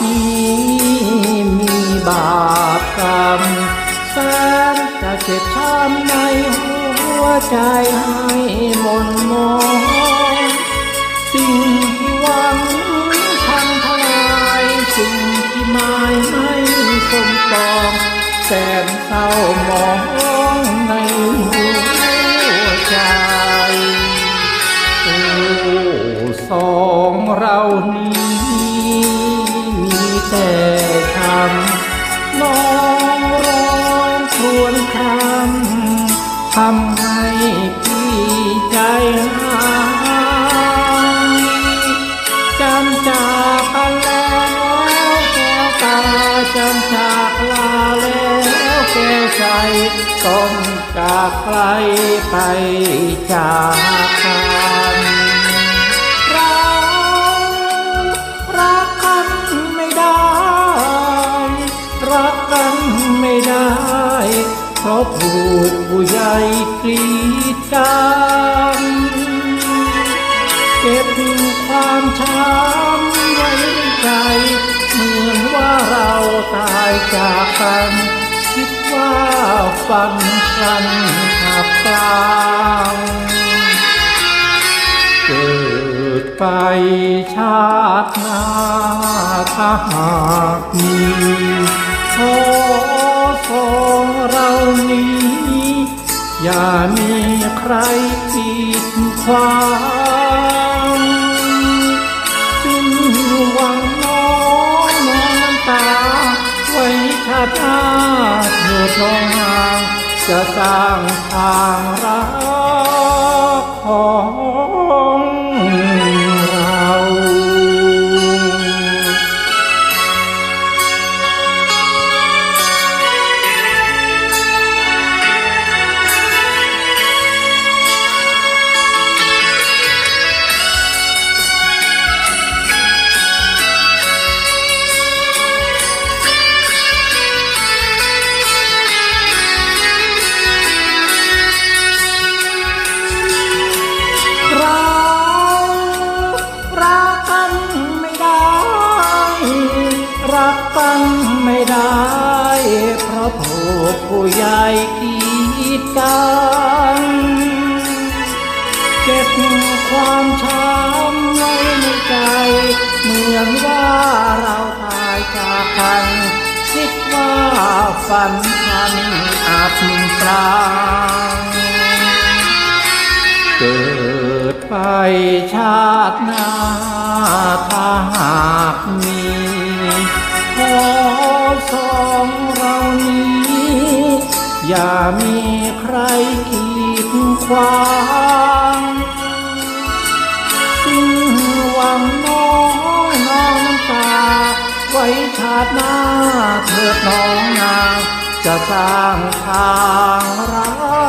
ที่มีบาปกรรมแสนจะเจ็บช้ำในหัวใจให้มนมองสิ่งที่หวังพังทลายสิ่งที่หมายไม่สมปองแสนเศร้ามองในหัว แต่คำน้องร้องครวญคำทำให้พี่ใจหายจำจากกันแล้วแก้วตาจำจากลาแล้วแก้วใจต้องจากไกลไปจาก เราะผูกผู้ใหญ่กรีดกันเก็บความช้ำไว้ในใจเหมือนว่าเราตายจากกัน คิดว่าฝันฉันขับกลางเกิดไปชาติหน้าถ้าหากมี ดขวางสิ้นหวังน้องน้องน้ำตา ไว้ชาติหน้าเถิดน้องห่าง จะสร้างทางรักของ กันไม่ได้ รักกันไม่ได้ เพราะถูกผู้ใหญ่กีดกันเก็บความช้ำไว้ในใจ เหมือนว่าเราตายจากกัน คิดว่าฝันฉันอับปรางเกิดไปชาติหน้า มีขอสองเรานี้ อย่ามีใครกีดขวางสิ้นหวังน้องน้องน้ำตา ไว้ชาติหน้าเถิดน้องนางจะสร้างทางรัก